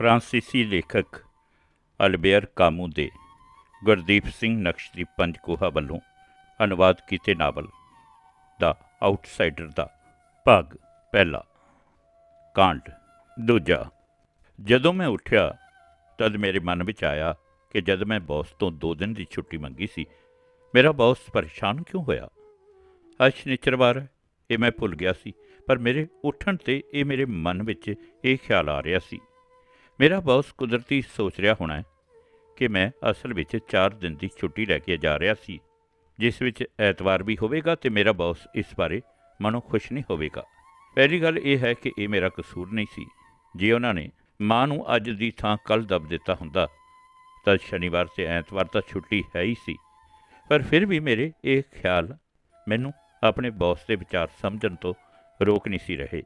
ਫਰਾਂਸੀਸੀ ਲੇਖਕ ਅਲਬੇਅਰ ਕਾਮੂ ਦੇ ਗੁਰਦੀਪ ਸਿੰਘ ਨਕਸ਼ ਦੀ ਪੰਜਕੋਹਾ ਵੱਲੋਂ ਅਨੁਵਾਦ ਕੀਤੇ ਨਾਵਲ ਦਾ ਆਊਟਸਾਈਡਰ ਦਾ ਭਾਗ ਪਹਿਲਾ। ਕਾਂਡ ਦੂਜਾ। ਜਦੋਂ ਮੈਂ ਉੱਠਿਆ, ਤਦ ਮੇਰੇ ਮਨ ਵਿੱਚ ਆਇਆ ਕਿ ਜਦ ਮੈਂ ਬੌਸ ਤੋਂ 2 ਦਿਨ ਦੀ ਛੁੱਟੀ ਮੰਗੀ ਸੀ, ਮੇਰਾ ਬੌਸ ਪਰੇਸ਼ਾਨ ਕਿਉਂ ਹੋਇਆ? ਅੱਜ ਸ਼ਨੀਚਰਵਾਰ ਇਹ ਮੈਂ ਭੁੱਲ ਗਿਆ ਸੀ, ਪਰ ਮੇਰੇ ਉੱਠਣ ਤੇ ਇਹ ਮੇਰੇ ਮਨ ਵਿੱਚ ਇਹ ਖਿਆਲ ਆ ਰਿਹਾ ਸੀ। ਮੇਰਾ ਬੌਸ ਕੁਦਰਤੀ ਸੋਚ ਰਿਹਾ ਹੋਣਾ ਕਿ ਮੈਂ ਅਸਲ ਵਿੱਚ 4 ਦਿਨ ਦੀ ਛੁੱਟੀ ਲੈ ਕੇ ਜਾ ਰਿਹਾ ਸੀ, ਜਿਸ ਵਿੱਚ ਐਤਵਾਰ ਵੀ ਹੋਵੇਗਾ ਤੇ ਮੇਰਾ ਬੌਸ ਇਸ ਬਾਰੇ ਮਨੋਂ ਖੁਸ਼ ਨਹੀਂ ਹੋਵੇਗਾ। ਪਹਿਲੀ ਗੱਲ ਇਹ ਹੈ ਕਿ ਇਹ ਮੇਰਾ ਕਸੂਰ ਨਹੀਂ ਸੀ। ਜੇ ਉਹਨਾਂ ਨੇ ਮਾਂ ਨੂੰ ਅੱਜ ਦੀ ਥਾਂ ਕੱਲ ਦਬ ਦਿੱਤਾ ਹੁੰਦਾ, ਤਾਂ ਸ਼ਨੀਵਾਰ ਤੇ ਐਤਵਾਰ ਤਾਂ ਛੁੱਟੀ ਹੈ ਹੀ ਸੀ। ਪਰ ਫਿਰ ਵੀ ਮੇਰੇ ਇਹ ਖਿਆਲ ਮੈਨੂੰ ਆਪਣੇ ਬੌਸ ਦੇ ਵਿਚਾਰ ਸਮਝਣ ਤੋਂ ਰੋਕ ਨਹੀਂ ਸੀ ਰਹੇ।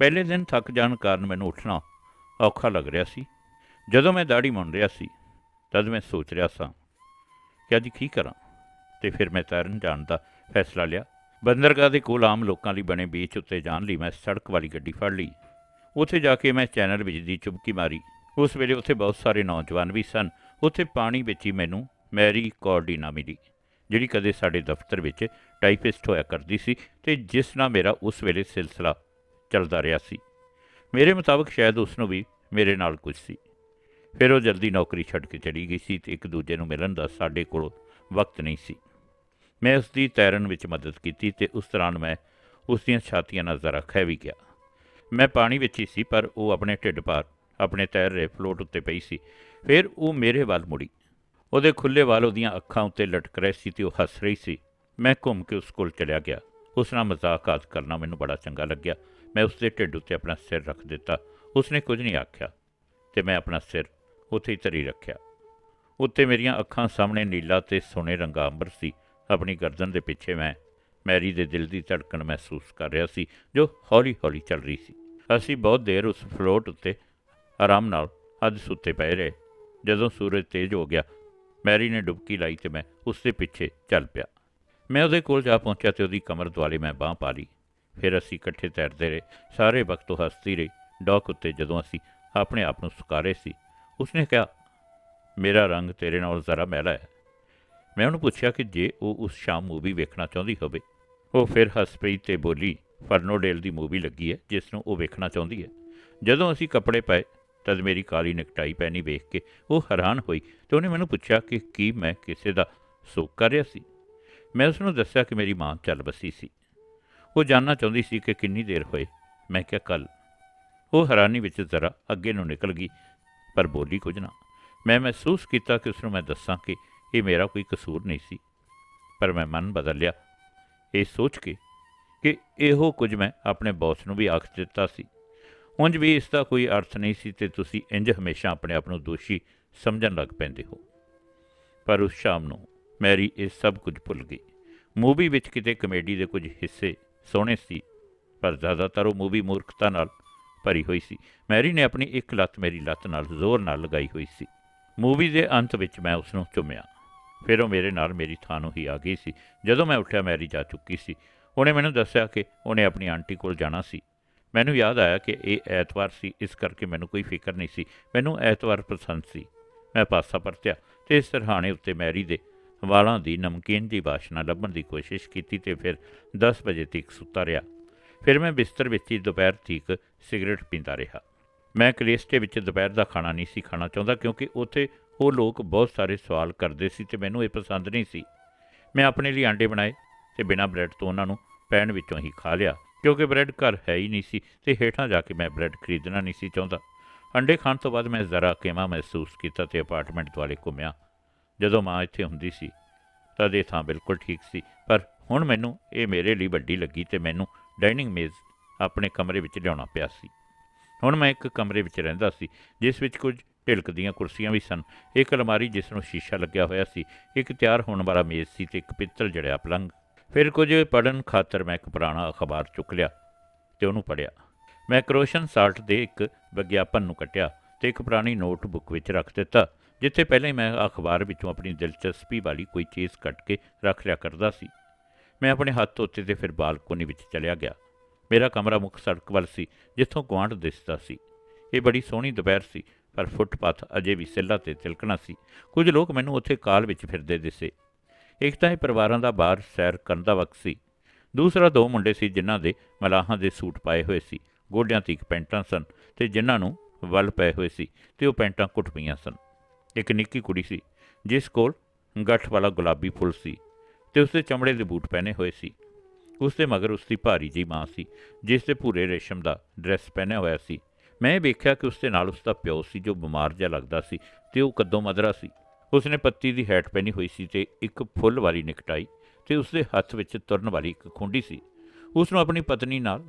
ਪਹਿਲੇ ਦਿਨ ਥੱਕ ਜਾਣ ਕਾਰਨ ਮੈਨੂੰ ਉੱਠਣਾ ਔਖਾ ਲੱਗ ਰਿਹਾ ਸੀ। ਜਦੋਂ ਮੈਂ ਦਾੜੀ ਮੁੰਨ ਰਿਹਾ ਸੀ, ਤਦ ਮੈਂ ਸੋਚ ਰਿਹਾ ਸਾਂ ਕਿ ਅੱਜ ਕੀ ਕਰਾਂ ਤੇ ਫਿਰ ਮੈਂ ਤੈਰਨ ਜਾਣ ਦਾ ਫੈਸਲਾ ਲਿਆ। ਬੰਦਰਗਾਹ ਦੇ ਕੋਲ ਆਮ ਲੋਕਾਂ ਲਈ ਬਣੇ ਬੀਚ ਉੱਤੇ ਜਾਣ ਲਈ ਮੈਂ ਸੜਕ ਵਾਲੀ ਗੱਡੀ ਫੜ ਲਈ। ਉੱਥੇ ਜਾ ਕੇ ਮੈਂ ਚੈਨਲ ਵਿੱਚ ਦੀ ਚੁਬਕੀ ਮਾਰੀ। ਉਸ ਵੇਲੇ ਉੱਥੇ ਬਹੁਤ ਸਾਰੇ ਨੌਜਵਾਨ ਵੀ ਸਨ। ਉੱਥੇ ਪਾਣੀ ਵਿੱਚ ਹੀ ਮੈਨੂੰ ਮੈਰੀ ਕੋਰਡੀਨਾ ਮਿਲੀ, ਜਿਹੜੀ ਕਦੇ ਸਾਡੇ ਦਫ਼ਤਰ ਵਿੱਚ ਟਾਈਪਿਸਟ ਹੋਇਆ ਕਰਦੀ ਸੀ ਤੇ ਜਿਸ ਨਾਲ ਮੇਰਾ ਉਸ ਵੇਲੇ ਸਿਲਸਿਲਾ ਚੱਲਦਾ ਰਿਹਾ ਸੀ। ਮੇਰੇ ਮੁਤਾਬਕ ਸ਼ਾਇਦ ਉਸ ਨੂੰ ਵੀ ਮੇਰੇ ਨਾਲ ਕੁਝ ਸੀ। ਫਿਰ ਉਹ ਜਲਦੀ ਨੌਕਰੀ ਛੱਡ ਕੇ ਚਲੀ ਗਈ ਸੀ ਤੇ ਇੱਕ ਦੂਜੇ ਨੂੰ ਮਿਲਣ ਦਾ ਸਾਡੇ ਕੋਲ ਵਕਤ ਨਹੀਂ ਸੀ। ਮੈਂ ਉਸ ਦੀ ਤੈਰਨ ਵਿੱਚ ਮਦਦ ਕੀਤੀ ਤੇ ਉਸ ਦੌਰਾਨ ਮੈਂ ਉਸ ਦੀਆਂ ਛਾਤੀਆਂ ਨਾਲ ਜ਼ਰਾ ਖਹਿ ਵੀ ਗਿਆ। ਮੈਂ ਪਾਣੀ ਵਿੱਚ ਹੀ ਸੀ, ਪਰ ਉਹ ਆਪਣੇ ਢਿੱਡ ਪਾਰ, ਆਪਣੇ ਤੈਰ ਰਹੇ ਫਲੋਟ ਉੱਤੇ ਪਈ ਸੀ। ਫਿਰ ਉਹ ਮੇਰੇ ਵੱਲ ਮੁੜੀ। ਉਹਦੇ ਖੁੱਲੇ ਵਾਲ ਉਹਦੀਆਂ ਅੱਖਾਂ ਉੱਤੇ ਲਟਕ ਰਹੇ ਸੀ ਤੇ ਉਹ ਹੱਸ ਰਹੀ ਸੀ। ਮੈਂ ਘੁੰਮ ਕੇ ਉਸ ਕੋਲ ਚਲਿਆ ਗਿਆ। ਉਸ ਨਾਲ ਮਜ਼ਾਕ ਕਰਨਾ ਮੈਨੂੰ ਬੜਾ ਚੰਗਾ ਲੱਗਿਆ। ਮੈਂ ਉਸ ਦੇ ਢਿੱਡ ਉੱਤੇ ਆਪਣਾ ਸਿਰ ਰੱਖ ਦਿੱਤਾ। ਉਸਨੇ ਕੁਝ ਨਹੀਂ ਆਖਿਆ ਤੇ ਮੈਂ ਆਪਣਾ ਸਿਰ ਉੱਥੇ ਹੀ ਧਰੀ ਰੱਖਿਆ। ਉੱਤੇ ਮੇਰੀਆਂ ਅੱਖਾਂ ਸਾਹਮਣੇ ਨੀਲਾ ਤੇ ਸੋਨੇ ਰੰਗਾ ਅੰਬਰ ਸੀ। ਆਪਣੀ ਗਰਦਨ ਦੇ ਪਿੱਛੇ ਮੈਂ ਮੈਰੀ ਦੇ ਦਿਲ ਦੀ ਧੜਕਣ ਮਹਿਸੂਸ ਕਰ ਰਿਹਾ ਸੀ, ਜੋ ਹੌਲੀ-ਹੌਲੀ ਚੱਲ ਰਹੀ ਸੀ। ਅਸੀਂ ਬਹੁਤ ਦੇਰ ਉਸ ਫਲੋਟ ਉੱਤੇ ਆਰਾਮ ਨਾਲ ਅੱਜ ਸੁੱਤੇ ਪਏ ਰਹੇ। ਜਦੋਂ ਸੂਰਜ ਤੇਜ਼ ਹੋ ਗਿਆ, ਮੈਰੀ ਨੇ ਡੁਬਕੀ ਲਾਈ ਤੇ ਮੈਂ ਉਸ ਦੇ ਪਿੱਛੇ ਚੱਲ ਪਿਆ। ਮੈਂ ਉਹਦੇ ਕੋਲ ਜਾ ਪਹੁੰਚਿਆ ਤੇ ਉਹਦੀ ਕਮਰ ਦੁਆਲੇ ਮੈਂ ਬਾਹ ਪਾ ਲਈ। ਫਿਰ ਅਸੀਂ ਇਕੱਠੇ ਤੈਰਦੇ ਰਹੇ। ਸਾਰੇ ਵਕਤ ਉਹ ਹੱਸਦੀ ਰਹੀ। ਡੌਕ ਉੱਤੇ ਜਦੋਂ ਅਸੀਂ ਆਪਣੇ ਆਪ ਨੂੰ ਸੁਕਾਰੇ ਸੀ, ਉਸਨੇ ਕਿਹਾ, ਮੇਰਾ ਰੰਗ ਤੇਰੇ ਨਾਲ ਜ਼ਰਾ ਮੈਲਾ ਹੈ। ਮੈਂ ਉਹਨੂੰ ਪੁੱਛਿਆ ਕਿ ਜੇ ਉਹ ਉਸ ਸ਼ਾਮ ਮੂਵੀ ਵੇਖਣਾ ਚਾਹੁੰਦੀ ਹੋਵੇ? ਉਹ ਫਿਰ ਹੱਸ ਪਈ ਤੇ ਬੋਲੀ, ਫਰਨੋਡੇਲ ਦੀ ਮੂਵੀ ਲੱਗੀ ਹੈ, ਜਿਸ ਨੂੰ ਉਹ ਵੇਖਣਾ ਚਾਹੁੰਦੀ ਹੈ। ਜਦੋਂ ਅਸੀਂ ਕੱਪੜੇ ਪਾਏ, ਤਦ ਮੇਰੀ ਕਾਲੀ ਨਕਟਾਈ ਪਹਿਨੀ ਵੇਖ ਕੇ ਉਹ ਹੈਰਾਨ ਹੋਈ ਤੇ ਉਹਨੇ ਮੈਨੂੰ ਪੁੱਛਿਆ ਕਿ ਕੀ ਮੈਂ ਕਿਸੇ ਦਾ ਸੋਗ ਕਰ ਰਿਹਾ ਸੀ। ਮੈਂ ਉਸ ਨੂੰ ਦੱਸਿਆ ਕਿ ਮੇਰੀ ਮਾਂ ਚੱਲ ਬਸੀ ਸੀ। ਉਹ ਜਾਣਨਾ ਚਾਹੁੰਦੀ ਸੀ ਕਿ ਕਿੰਨੀ ਦੇਰ ਹੋਏ। ਮੈਂ ਕਿਹਾ, ਕੱਲ। ਉਹ ਹੈਰਾਨੀ ਵਿੱਚ ਜ਼ਰਾ ਅੱਗੇ ਨੂੰ ਨਿਕਲ ਗਈ, ਪਰ ਬੋਲੀ ਕੁਝ ਨਾ। ਮੈਂ ਮਹਿਸੂਸ ਕੀਤਾ ਕਿ ਉਸ ਨੂੰ ਮੈਂ ਦੱਸਾਂ ਕਿ ਇਹ ਮੇਰਾ ਕੋਈ ਕਸੂਰ ਨਹੀਂ ਸੀ, ਪਰ ਮੈਂ ਮਨ ਬਦਲ ਲਿਆ ਇਹ ਸੋਚ ਕੇ ਕਿ ਇਹੋ ਕੁਝ ਮੈਂ ਆਪਣੇ ਬੌਸ ਨੂੰ ਵੀ ਆਖ ਦਿੱਤਾ ਸੀ। ਉਂਝ ਵੀ ਇਸ ਦਾ ਕੋਈ ਅਰਥ ਨਹੀਂ ਸੀ ਤੇ ਤੁਸੀਂ ਇੰਜ ਹਮੇਸ਼ਾ ਆਪਣੇ ਆਪ ਨੂੰ ਦੋਸ਼ੀ ਸਮਝਣ ਲੱਗ ਪੈਂਦੇ ਹੋ। ਪਰ ਉਸ ਸ਼ਾਮ ਨੂੰ ਮੈਰੀ ਇਹ ਸਭ ਕੁਝ ਭੁੱਲ ਗਈ। ਮੂਵੀ ਵਿੱਚ ਕਿਤੇ ਕਮੇਡੀ ਦੇ ਕੁਝ ਹਿੱਸੇ ਸੋਹਣੇ ਸੀ, ਪਰ ਜ਼ਿਆਦਾਤਰ ਉਹ ਮੂਵੀ ਮੂਰਖਤਾ ਨਾਲ ਭਰੀ ਹੋਈ ਸੀ। ਮੈਰੀ ਨੇ ਆਪਣੀ ਇੱਕ ਲੱਤ ਮੇਰੀ ਲੱਤ ਨਾਲ ਜ਼ੋਰ ਨਾਲ ਲਗਾਈ ਹੋਈ ਸੀ। ਮੂਵੀ ਦੇ ਅੰਤ ਵਿੱਚ ਮੈਂ ਉਸ ਨੂੰ ਚੁੰਮਿਆ। ਫਿਰ ਉਹ ਮੇਰੇ ਨਾਲ ਮੇਰੀ ਥਾਂ ਨੂੰ ਹੀ ਆ ਗਈ ਸੀ। ਜਦੋਂ ਮੈਂ ਉੱਠਿਆ, ਮੈਰੀ ਜਾ ਚੁੱਕੀ ਸੀ। ਉਹਨੇ ਮੈਨੂੰ ਦੱਸਿਆ ਕਿ ਉਹਨੇ ਆਪਣੀ ਆਂਟੀ ਕੋਲ ਜਾਣਾ ਸੀ। ਮੈਨੂੰ ਯਾਦ ਆਇਆ ਕਿ ਇਹ ਐਤਵਾਰ ਸੀ, ਇਸ ਕਰਕੇ ਮੈਨੂੰ ਕੋਈ ਫਿਕਰ ਨਹੀਂ ਸੀ। ਮੈਨੂੰ ਐਤਵਾਰ ਪਸੰਦ ਸੀ। ਮੈਂ ਪਾਸਾ ਪਰਤਿਆ ਤੇ ਸਰਹਾਣੇ ਉੱਤੇ ਮੈਰੀ ਦੇ ਵਾਲਾਂ ਦੀ ਨਮਕੀਨ ਦੀ ਵਾਸ਼ਨਾ ਲੱਭਣ ਦੀ ਕੋਸ਼ਿਸ਼ ਕੀਤੀ ਤੇ ਫਿਰ 10 ਵਜੇ ਤੱਕ ਸੁੱਤਾ ਰਿਹਾ। ਫਿਰ ਮੈਂ ਬਿਸਤਰ ਵਿੱਚ ਹੀ ਦੁਪਹਿਰ ਤੀਕ ਸਿਗਰਟ ਪੀਂਦਾ ਰਿਹਾ। ਮੈਂ ਕਲੇਸਟੇ ਵਿੱਚ ਦੁਪਹਿਰ ਦਾ ਖਾਣਾ ਨਹੀਂ ਸੀ ਖਾਣਾ ਚਾਹੁੰਦਾ ਕਿਉਂਕਿ ਉੱਥੇ ਉਹ ਲੋਕ ਬਹੁਤ ਸਾਰੇ ਸਵਾਲ ਕਰਦੇ ਸੀ ਤੇ ਮੈਨੂੰ ਇਹ ਪਸੰਦ ਨਹੀਂ ਸੀ। ਮੈਂ ਆਪਣੇ ਲਈ ਆਂਡੇ ਬਣਾਏ ਤੇ ਬਿਨਾਂ ਬ੍ਰੈਡ ਤੋਂ ਉਹਨਾਂ ਨੂੰ ਪੈਨ ਵਿੱਚੋਂ ਹੀ ਖਾ ਲਿਆ ਕਿਉਂਕਿ ਬ੍ਰੈਡ ਘਰ ਹੈ ਹੀ ਨਹੀਂ ਸੀ ਤੇ ਹੇਠਾਂ ਜਾ ਕੇ ਮੈਂ ਬ੍ਰੈਡ ਖਰੀਦਣਾ ਨਹੀਂ ਸੀ ਚਾਹੁੰਦਾ। ਅੰਡੇ ਖਾਣ ਤੋਂ ਬਾਅਦ ਮੈਂ ਜ਼ਰਾ ਕਿਮਾ ਮਹਿਸੂਸ ਕੀਤਾ ਤੇ ਅਪਾਰਟਮੈਂਟ ਦੁਆਲੇ ਘੁੰਮਿਆ। ਜਦੋਂ ਮਾਂ ਇੱਥੇ ਹੁੰਦੀ ਸੀ ਤਦ ਇਹ ਥਾਂ ਬਿਲਕੁਲ ਠੀਕ ਸੀ। ਪਰ ਹੁਣ ਮੈਨੂੰ ਇਹ ਮੇਰੇ ਲਈ ਵੱਡੀ ਲੱਗੀ ਤੇ ਮੈਨੂੰ ਡਾਈਨਿੰਗ ਮੇਜ਼ ਆਪਣੇ ਕਮਰੇ ਵਿੱਚ ਲਿਆਉਣਾ ਪਿਆ ਸੀ। ਹੁਣ ਮੈਂ ਇੱਕ ਕਮਰੇ ਵਿੱਚ ਰਹਿੰਦਾ ਸੀ, ਜਿਸ ਵਿੱਚ ਕੁਝ ਢਿਲਕਦੀਆਂ ਕੁਰਸੀਆਂ ਵੀ ਸਨ। ਇੱਕ ਅਲਮਾਰੀ ਜਿਸ ਨੂੰ ਸ਼ੀਸ਼ਾ ਲੱਗਿਆ ਹੋਇਆ ਸੀ, ਇੱਕ ਤਿਆਰ ਹੋਣ ਵਾਲਾ ਮੇਜ਼ ਸੀ ਤੇ ਇੱਕ ਪਿੱਤਲ ਜੜਿਆ ਪਲੰਗ ਫਿਰ ਕੁਝ ਪੜਨ ਖਾਤਰ ਮੈਂ ਇੱਕ ਪੁਰਾਣਾ ਅਖਬਾਰ ਚੁੱਕ ਲਿਆ ਤੇ ਉਹਨੂੰ ਪੜਿਆ ਮੈਂ ਕਰੋਸ਼ਨ ਸਾਲਟ ਦੇ ਇੱਕ ਵਿਗਿਆਪਨ ਨੂੰ ਕੱਟਿਆ ਤੇ ਇੱਕ ਪੁਰਾਣੀ ਨੋਟਬੁੱਕ ਵਿੱਚ ਰੱਖ ਦਿੱਤਾ। ਜਿੱਥੇ ਪਹਿਲਾਂ ਹੀ ਮੈਂ ਅਖਬਾਰ ਵਿੱਚੋਂ ਆਪਣੀ ਦਿਲਚਸਪੀ ਵਾਲੀ ਕੋਈ ਚੀਜ਼ ਕੱਟ ਕੇ ਰੱਖ ਲਿਆ ਕਰਦਾ ਸੀ। ਮੈਂ ਆਪਣੇ ਹੱਥ ਧੋਤੇ ਤੇ ਫਿਰ ਬਾਲਕੋਨੀ ਵਿੱਚ ਚਲਿਆ ਗਿਆ। ਮੇਰਾ ਕਮਰਾ ਮੁੱਖ ਸੜਕ ਵੱਲ ਸੀ, ਜਿੱਥੋਂ ਗੁਆਂਢ ਦਿਸਦਾ ਸੀ। ਇਹ ਬੜੀ ਸੋਹਣੀ ਦੁਪਹਿਰ ਸੀ, ਪਰ ਫੁੱਟਪਾਥ ਅਜੇ ਵੀ ਸਿੱਲਾ ਤੇ ਤਿਲਕਣਾ ਸੀ। ਕੁਝ ਲੋਕ ਮੈਨੂੰ ਉੱਥੇ ਕਾਲ ਵਿੱਚ ਫਿਰਦੇ ਦਿਸੇ। ਇੱਕ ਤਾਂ ਇਹ ਪਰਿਵਾਰਾਂ ਦਾ ਬਾਹਰ ਸੈਰ ਕਰਨ ਦਾ ਵਕਤ ਸੀ। ਦੂਸਰਾ ਦੋ ਮੁੰਡੇ ਸੀ ਜਿਨ੍ਹਾਂ ਦੇ ਮਲਾਹਾਂ ਦੇ ਸੂਟ ਪਾਏ ਹੋਏ ਸੀ। ਗੋਡਿਆਂ ਤੀਕ ਪੈਂਟਾਂ ਸਨ ਤੇ ਜਿਨ੍ਹਾਂ ਨੂੰ ਵੱਲ ਪਏ ਹੋਏ ਸੀ ਤੇ ਉਹ ਪੈਂਟਾਂ ਕੁੱਟ ਪਈਆਂ ਸਨ। ਇੱਕ ਨਿੱਕੀ ਕੁੜੀ ਸੀ, ਜਿਸ ਕੋਲ ਗੱਠ ਵਾਲਾ ਗੁਲਾਬੀ ਫੁੱਲ ਸੀ ਤੇ ਉਸਦੇ ਚਮੜੇ ਦੇ ਬੂਟ ਪਹਿਨੇ ਹੋਏ ਸੀ। ਉਸਦੇ ਮਗਰ ਉਸਦੀ ਭਾਰੀ ਜਿਹੀ ਮਾਂ ਸੀ, ਜਿਸ ਦੇ ਭੂਰੇ ਰੇਸ਼ਮ ਦਾ ਡਰੈਸ ਪਹਿਨਿਆ ਹੋਇਆ ਸੀ। ਮੈਂ ਵੇਖਿਆ ਕਿ ਉਸਦੇ ਨਾਲ ਉਸਦਾ ਪਿਓ ਸੀ, ਜੋ ਬਿਮਾਰ ਜਿਹਾ ਲੱਗਦਾ ਸੀ ਤੇ ਉਹ ਕਦੋਂ ਮਦਰਾ ਸੀ। ਉਸਨੇ ਪੱਤੀ ਦੀ ਹੈਟ ਪਹਿਨੀ ਹੋਈ ਸੀ ਤੇ ਇੱਕ ਫੁੱਲ ਵਾਲੀ ਨਿਕਟਾਈ ਤੇ ਉਸਦੇ ਹੱਥ ਵਿੱਚ ਤੁਰਨ ਵਾਲੀ ਇੱਕ ਖੁੰਡੀ ਸੀ। ਉਸ ਨੂੰ ਆਪਣੀ ਪਤਨੀ ਨਾਲ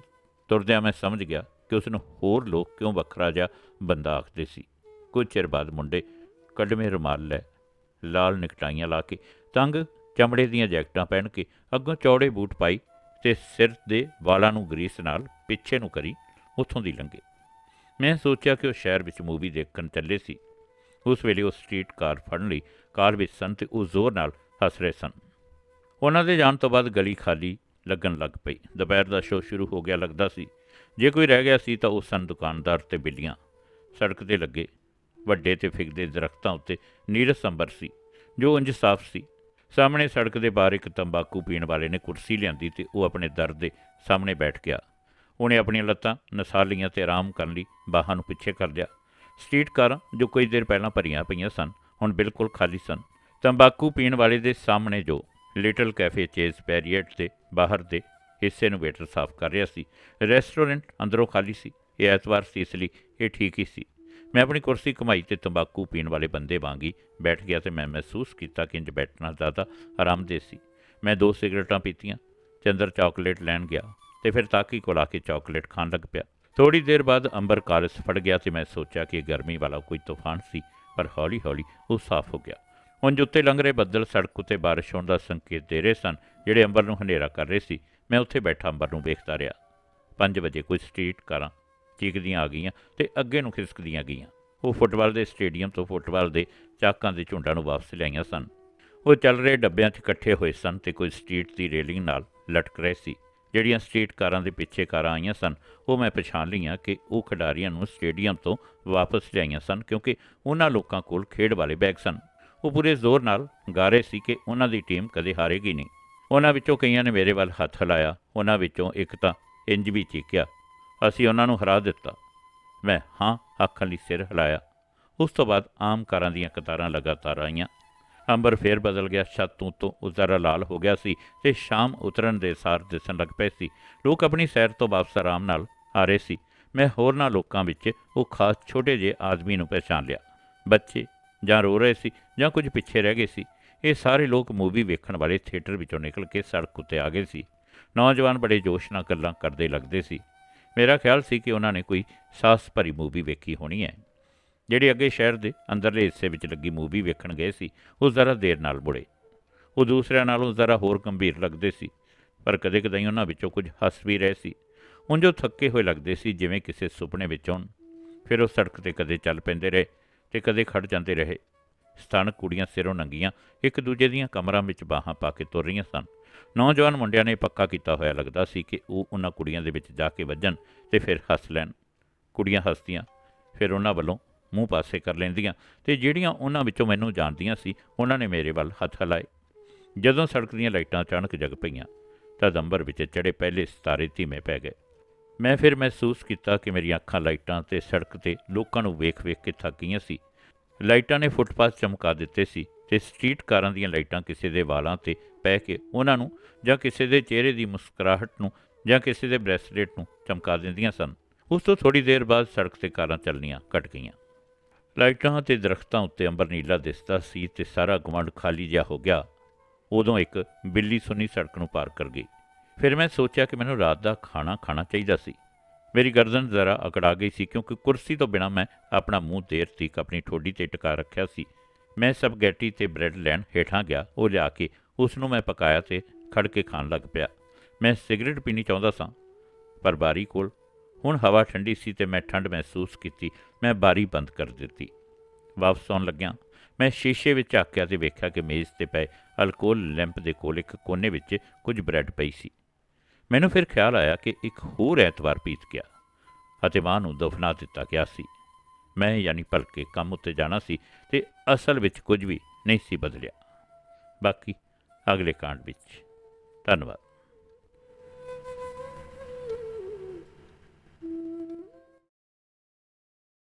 ਤੁਰਦਿਆਂ ਮੈਂ ਸਮਝ ਗਿਆ ਕਿ ਉਸ ਨੂੰ ਹੋਰ ਲੋਕ ਕਿਉਂ ਵੱਖਰਾ ਜਿਹਾ ਬੰਦਾ ਆਖਦੇ ਸੀ। ਕੁਝ ਚਿਰ ਬਾਅਦ ਮੁੰਡੇ ਕੱਢਵੇਂ ਰੁਮਾਲ ਲੈ, ਲਾਲ ਨਿਕਟਾਈਆਂ ਲਾ ਕੇ, ਤੰਗ ਚਮੜੇ ਦੀਆਂ ਜੈਕਟਾਂ ਪਹਿਨ ਕੇ ਅੱਗੋਂ ਚੌੜੇ ਬੂਟ ਪਾਈ ਤੇ ਸਿਰ ਦੇ ਵਾਲਾਂ ਨੂੰ ਗਰੀਸ ਨਾਲ ਪਿੱਛੇ ਨੂੰ ਕਰੀ ਉੱਥੋਂ ਦੀ ਲੰਘੇ। ਮੈਂ ਸੋਚਿਆ ਕਿ ਉਹ ਸ਼ਹਿਰ ਵਿੱਚ ਮੂਵੀ ਦੇਖਣ ਚੱਲੇ ਸੀ। ਉਸ ਵੇਲੇ ਉਹ ਸਟਰੀਟ ਕਾਰ ਫੜਨ ਲਈ ਕਾਰ ਵਿੱਚ ਸਨ ਤੇ ਉਹ ਜ਼ੋਰ ਨਾਲ ਹੱਸ ਰਹੇ ਸਨ। ਉਹਨਾਂ ਦੇ ਜਾਣ ਤੋਂ ਬਾਅਦ ਗਲੀ ਖਾਲੀ ਲੱਗਣ ਲੱਗ ਪਈ। ਦੁਪਹਿਰ ਦਾ ਸ਼ੋਅ ਸ਼ੁਰੂ ਹੋ ਗਿਆ ਲੱਗਦਾ ਸੀ। ਜੇ ਕੋਈ ਰਹਿ ਗਿਆ ਸੀ ਤਾਂ ਉਹ ਸਨ ਦੁਕਾਨਦਾਰ ਤੇ ਬਿੱਲੀਆਂ। ਸੜਕ ਤੇ ਲੱਗੇ। ਵੱਡੇ ਤੇ ਫਿਗਦੇ ਦਰਖਤਾਂ ਉੱਤੇ ਨੀਰਸ ਸੰਬਰ ਸੀ, ਜੋ ਉਂਝ ਸਾਫ਼ ਸੀ। ਸਾਹਮਣੇ ਸੜਕ ਦੇ ਬਾਹਰ ਇੱਕ ਤੰਬਾਕੂ ਪੀਣ ਵਾਲੇ ਨੇ ਕੁਰਸੀ ਲਿਆਂਦੀ ਤੇ ਉਹ ਆਪਣੇ ਦਰ ਦੇ ਸਾਹਮਣੇ ਬੈਠ ਗਿਆ। ਉਹਨੇ ਆਪਣੀਆਂ ਲੱਤਾਂ ਨਸਾ ਲਈਆਂ ਤੇ ਆਰਾਮ ਕਰਨ ਲਈ ਬਾਹਾਂ ਨੂੰ ਪਿੱਛੇ ਕਰ ਲਿਆ। ਸਟਰੀਟ ਕਾਰਾਂ ਜੋ ਕੁਝ ਦੇਰ ਪਹਿਲਾਂ ਭਰੀਆਂ ਪਈਆਂ ਸਨ, ਹੁਣ ਬਿਲਕੁਲ ਖਾਲੀ ਸਨ। ਤੰਬਾਕੂ ਪੀਣ ਵਾਲੇ ਦੇ ਸਾਹਮਣੇ ਜੋ ਲਿਟਲ ਕੈਫੇ ਚੇਜ਼ ਪੈਰੀਅਟ ਦੇ ਬਾਹਰ ਦੇ ਹਿੱਸੇ ਨੂੰ ਵੇਟਰ ਸਾਫ਼ ਕਰ ਰਿਹਾ ਸੀ, ਰੈਸਟੋਰੈਂਟ ਅੰਦਰੋਂ ਖਾਲੀ ਸੀ। ਇਹ ਐਤਵਾਰ ਸੀ, ਇਸ ਲਈ ਇਹ ਠੀਕ ਹੀ ਸੀ। ਮੈਂ ਆਪਣੀ ਕੁਰਸੀ ਘੁਮਾਈ ਤੇ ਤੰਬਾਕੂ ਪੀਣ ਵਾਲੇ ਬੰਦੇ ਵਾਂਗੀ ਬੈਠ ਗਿਆ ਤੇ ਮੈਂ ਮਹਿਸੂਸ ਕੀਤਾ ਕਿ ਇੰਜ ਬੈਠਣਾ ਜ਼ਿਆਦਾ ਆਰਾਮਦੇਹ ਸੀ। ਮੈਂ ਦੋ ਸਿਗਰਟਾਂ ਪੀਤੀਆਂ, ਚੰਦਰ ਚਾਕਲੇਟ ਲੈਣ ਗਿਆ ਤੇ ਫਿਰ ਤਾਕੀ ਕੋਲ ਆ ਕੇ ਚਾਕਲੇਟ ਖਾਣ ਲੱਗ ਪਿਆ। ਥੋੜੀ ਦੇਰ ਬਾਅਦ ਅੰਬਰ ਕਾਰਸ ਫੜ ਗਿਆ ਤੇ ਮੈਂ ਸੋਚਿਆ ਕਿ ਗਰਮੀ ਵਾਲਾ ਕੋਈ ਤੂਫਾਨ ਸੀ, ਪਰ ਹੌਲੀ-ਹੌਲੀ ਉਹ ਸਾਫ਼ ਹੋ ਗਿਆ। ਹੁਣ ਜੁੱਤੇ ਲੰਘ ਰਹੇ ਬੱਦਲ ਸੜਕ ਉੱਤੇ ਬਾਰਿਸ਼ ਹੋਣ ਦਾ ਸੰਕੇਤ ਦੇ ਰਹੇ ਸਨ, ਜਿਹੜੇ ਅੰਬਰ ਨੂੰ ਹਨੇਰਾ ਕਰ ਰਹੇ ਸੀ। ਮੈਂ ਉੱਥੇ ਬੈਠਾ ਅੰਬਰ ਨੂੰ ਵੇਖਦਾ ਰਿਹਾ। 5 ਵਜੇ ਕੋਈ ਸਟਰੀਟ ਕਾਰਾਂ ਚੀਕਦੀਆਂ ਆ ਗਈਆਂ ਤੇ ਅੱਗੇ ਨੂੰ ਖਿਸਕਦੀਆਂ ਗਈਆਂ। ਉਹ ਫੁੱਟਬਾਲ ਦੇ ਸਟੇਡੀਅਮ ਤੋਂ ਫੁੱਟਬਾਲ ਦੇ ਚਾਕਾਂ ਦੇ ਝੁੰਡਾਂ ਨੂੰ ਵਾਪਸ ਲਿਆਈਆਂ ਸਨ। ਉਹ ਚੱਲ ਰਹੇ ਡੱਬਿਆਂ 'ਚ ਇਕੱਠੇ ਹੋਏ ਸਨ ਤੇ ਕੋਈ ਸਟਰੀਟ ਦੀ ਰੇਲਿੰਗ ਨਾਲ ਲਟਕ ਰਹੇ ਸੀ। ਜਿਹੜੀਆਂ ਸਟਰੀਟ ਕਾਰਾਂ ਦੇ ਪਿੱਛੇ ਕਾਰਾਂ ਆਈਆਂ ਸਨ, ਉਹ ਮੈਂ ਪਛਾਣ ਲਈਆਂ ਕਿ ਉਹ ਖਿਡਾਰੀਆਂ ਨੂੰ ਸਟੇਡੀਅਮ ਤੋਂ ਵਾਪਸ ਲਿਆਈਆਂ ਸਨ ਕਿਉਂਕਿ ਉਹਨਾਂ ਲੋਕਾਂ ਕੋਲ ਖੇਡ ਵਾਲੇ ਬੈਗ ਸਨ। ਉਹ ਪੂਰੇ ਜ਼ੋਰ ਨਾਲ ਗਾ ਰਹੇ ਸੀ ਕਿ ਉਹਨਾਂ ਦੀ ਟੀਮ ਕਦੇ ਹਾਰੇਗੀ ਨਹੀਂ। ਉਹਨਾਂ ਵਿੱਚੋਂ ਕਈਆਂ ਨੇ ਮੇਰੇ ਵੱਲ ਹੱਥ ਹਿਲਾਇਆ, ਉਹਨਾਂ ਵਿੱਚੋਂ ਇੱਕ ਤਾਂ ਇੰਜ ਵੀ ਚੀਕਿਆ ਅਸੀਂ ਉਹਨਾਂ ਨੂੰ ਹਰਾ ਦਿੱਤਾ। ਮੈਂ ਹਾਂ ਆਖਣ ਲਈ ਸਿਰ ਹਿਲਾਇਆ। ਉਸ ਤੋਂ ਬਾਅਦ ਆਮ ਕਾਰਾਂ ਦੀਆਂ ਕਤਾਰਾਂ ਲਗਾਤਾਰ ਆਈਆਂ। ਅੰਬਰ ਫੇਰ ਬਦਲ ਗਿਆ। ਛੱਤ ਤੋਂ ਤੋਂ ਉਜ਼ਰਾ ਲਾਲ ਹੋ ਗਿਆ ਸੀ ਤੇ ਸ਼ਾਮ ਉਤਰਨ ਦੇ ਸਾਰ ਦਿਸਣ ਲੱਗ ਪਏ ਸੀ। ਲੋਕ ਆਪਣੀ ਸੈਰ ਤੋਂ ਵਾਪਸ ਆਰਾਮ ਨਾਲ ਆ ਰਹੇ ਸੀ। ਮੈਂ ਹੋਰਨਾਂ ਲੋਕਾਂ ਵਿੱਚ ਉਹ ਖਾਸ ਛੋਟੇ ਜਿਹੇ ਆਦਮੀ ਨੂੰ ਪਛਾਣ ਲਿਆ। ਬੱਚੇ ਜਾਂ ਰੋ ਰਹੇ ਸੀ ਜਾਂ ਕੁਝ ਪਿੱਛੇ ਰਹਿ ਗਏ ਸੀ। ਇਹ ਸਾਰੇ ਲੋਕ ਮੂਵੀ ਵੇਖਣ ਵਾਲੇ ਥੀਏਟਰ ਵਿੱਚੋਂ ਨਿਕਲ ਕੇ ਸੜਕ ਉੱਤੇ ਆ ਗਏ ਸੀ। ਨੌਜਵਾਨ ਬੜੇ ਜੋਸ਼ ਨਾਲ ਗੱਲਾਂ ਕਰਦੇ ਲੱਗਦੇ ਸੀ। ਮੇਰਾ ਖਿਆਲ ਸੀ ਕਿ ਉਹਨਾਂ ਨੇ ਕੋਈ ਸਾਹਸ ਭਰੀ ਮੂਵੀ ਵੇਖੀ ਹੋਣੀ ਹੈ। ਜਿਹੜੇ ਅੱਗੇ ਸ਼ਹਿਰ ਦੇ ਅੰਦਰਲੇ ਹਿੱਸੇ ਵਿੱਚ ਲੱਗੀ ਮੂਵੀ ਵੇਖਣ ਗਏ ਸੀ, ਉਹ ਜ਼ਰਾ ਦੇਰ ਨਾਲ ਮੁੜੇ। ਉਹ ਦੂਸਰਿਆਂ ਨਾਲੋਂ ਜ਼ਰਾ ਹੋਰ ਗੰਭੀਰ ਲੱਗਦੇ ਸੀ, ਪਰ ਕਦੇ-ਕਦੇ ਉਹਨਾਂ ਵਿੱਚੋਂ ਕੁਝ ਹੱਸ ਵੀ ਰਹੇ ਸੀ। ਉਂਝ ਉਹ ਥੱਕੇ ਹੋਏ ਲੱਗਦੇ ਸੀ, ਜਿਵੇਂ ਕਿਸੇ ਸੁਪਨੇ ਵਿੱਚ ਵਿੱਚੋਂ ਫਿਰ ਉਹ ਸੜਕ ਤੇ ਕਦੇ ਚੱਲ ਪੈਂਦੇ ਰਹੇ ਤੇ ਕਦੇ ਖੜ ਜਾਂਦੇ ਰਹੇ। ਸਥਾਨਕ ਕੁੜੀਆਂ ਸਿਰੋਂ ਨੰਗੀਆਂ ਇੱਕ ਦੂਜੇ ਦੀਆਂ ਕਮਰਾਂ ਵਿੱਚ ਬਾਹਾਂ ਪਾ ਕੇ ਤੁਰ ਰਹੀਆਂ ਸਨ। ਨੌਜਵਾਨ ਮੁੰਡਿਆਂ ਨੇ ਪੱਕਾ ਕੀਤਾ ਹੋਇਆ ਲੱਗਦਾ ਸੀ ਕਿ ਉਹ ਉਹਨਾਂ ਕੁੜੀਆਂ ਦੇ ਵਿੱਚ ਜਾ ਕੇ ਵੱਜਣ ਤੇ ਫਿਰ ਹੱਸ ਲੈਣ। ਕੁੜੀਆਂ ਹੱਸਦੀਆਂ, ਫਿਰ ਉਹਨਾਂ ਵੱਲੋਂ ਮੂੰਹ ਪਾਸੇ ਕਰ ਲੈਂਦੀਆਂ ਤੇ ਜਿਹੜੀਆਂ ਉਹਨਾਂ ਵਿੱਚੋਂ ਮੈਨੂੰ ਜਾਣਦੀਆਂ ਸੀ, ਉਹਨਾਂ ਨੇ ਮੇਰੇ ਵੱਲ ਹੱਥ ਹਲਾਏ। ਜਦੋਂ ਸੜਕ ਦੀਆਂ ਲਾਈਟਾਂ ਅਚਾਨਕ ਜਗ ਪਈਆਂ ਤਾਂ ਦੰਬਰ ਵਿੱਚ ਚੜੇ ਪਹਿਲੇ ਸਿਤਾਰੇ ਧੀਮੇ ਪੈ ਗਏ। ਮੈਂ ਫਿਰ ਮਹਿਸੂਸ ਕੀਤਾ ਕਿ ਮੇਰੀਆਂ ਅੱਖਾਂ ਲਾਈਟਾਂ ਤੇ ਸੜਕ ਤੇ ਲੋਕਾਂ ਨੂੰ ਵੇਖ-ਵੇਖ ਕੇ ਥੱਕ ਗਈਆਂ ਸੀ। ਲਾਈਟਾਂ ਨੇ ਫੁੱਟਪਾਥ ਚਮਕਾ ਦਿੱਤੇ ਸੀ ਤੇ ਸਟਰੀਟ ਕਾਰਾਂ ਦੀਆਂ ਲਾਈਟਾਂ ਕਿਸੇ ਦੇ ਵਾਲਾਂ ਤੇ ਪੈ ਕੇ ਉਹਨਾਂ ਨੂੰ ਜਾਂ ਕਿਸੇ ਦੇ ਚਿਹਰੇ ਦੀ ਮੁਸਕਰਾਹਟ ਨੂੰ ਜਾਂ ਕਿਸੇ ਦੇ ਬ੍ਰੈਸਲੇਟ ਨੂੰ ਚਮਕਾ ਦਿੰਦੀਆਂ ਸਨ। ਉਸ ਤੋਂ ਥੋੜੀ ਦੇਰ ਬਾਅਦ ਸੜਕ ਤੇ ਕਾਰਾਂ ਚੱਲਣੀਆਂ ਘਟ ਗਈਆਂ। ਲਾਈਟਾਂ ਤੇ ਦਰਖਤਾਂ ਉੱਤੇ ਅੰਬਰ ਨੀਲਾ ਦਿਸਦਾ ਸੀ ਤੇ ਸਾਰਾ ਗਵੰਡ ਖਾਲੀ ਜਿਹਾ ਹੋ ਗਿਆ। ਉਦੋਂ ਇੱਕ ਬਿੱਲੀ ਸੁੰਨੀ ਸੜਕ ਨੂੰ ਪਾਰ ਕਰ ਗਈ। ਫਿਰ ਮੈਂ ਸੋਚਿਆ ਕਿ ਮੈਨੂੰ ਰਾਤ ਦਾ ਖਾਣਾ ਖਾਣਾ ਚਾਹੀਦਾ ਸੀ। ਮੇਰੀ ਗਰਦਨ ਜ਼ਰਾ ਅਕੜਾ ਗਈ ਸੀ ਕਿਉਂਕਿ ਕੁਰਸੀ ਤੋਂ ਬਿਨਾਂ ਮੈਂ ਆਪਣਾ ਮੂੰਹ ਦੇਰ ਤੀਕ ਆਪਣੀ ਠੋਡੀ ਤੇ ਟਿਕਾ ਰੱਖਿਆ ਸੀ। ਮੈਂ ਸਪਗੈਟੀ ਤੇ ਬ੍ਰੈਡ ਲੈਣ ਹੇਠਾਂ ਗਿਆ। ਉਹ ਲਿਆ ਕੇ ਉਸ ਨੂੰ ਮੈਂ ਪਕਾਇਆ ਤੇ ਖੜ ਕੇ ਖਾਣ ਲੱਗ ਪਿਆ। ਮੈਂ ਸਿਗਰਟ ਪੀਣੀ ਚਾਹੁੰਦਾ ਸਾਂ, ਪਰ ਬਾਰੀ ਕੋਲ, ਹੁਣ ਹਵਾ ਠੰਡੀ ਸੀ ਤੇ ਮੈਂ ਠੰਡ ਮਹਿਸੂਸ ਕੀਤੀ। ਮੈਂ ਬਾਰੀ ਬੰਦ ਕਰ ਦਿੱਤੀ। ਵਾਪਸ ਆਉਣ ਲੱਗਿਆ, ਮੈਂ ਸ਼ੀਸ਼ੇ ਵਿੱਚ ਆਕਿਆ ਤੇ ਵੇਖਿਆ ਕਿ ਮੇਜ਼ ਤੇ ਪਏ ਅਲਕੋਹਲ ਲੈਂਪ ਦੇ ਕੋਲ ਇੱਕ ਕੋਨੇ ਵਿੱਚ ਕੁਝ ਬ੍ਰੈਡ ਪਈ ਸੀ। ਮੈਨੂੰ ਫਿਰ ਖਿਆਲ ਆਇਆ ਕਿ ਇੱਕ ਹੋਰ ਐਤਵਾਰ ਬੀਤ ਗਿਆ ਅਤੇ ਮਾਂ ਨੂੰ ਦਫਨਾ ਦਿੱਤਾ ਗਿਆ ਸੀ। ਮੈਂ ਯਾਨੀ ਭਲਕੇ ਕੰਮ ਉੱਤੇ ਜਾਣਾ ਸੀ ਤੇ ਅਸਲ ਵਿੱਚ ਕੁਝ ਵੀ ਨਹੀਂ ਸੀ ਬਦਲਿਆ। ਬਾਕੀ ਅਗਲੇ ਕਾਂਡ ਵਿੱਚ। ਧੰਨਵਾਦ।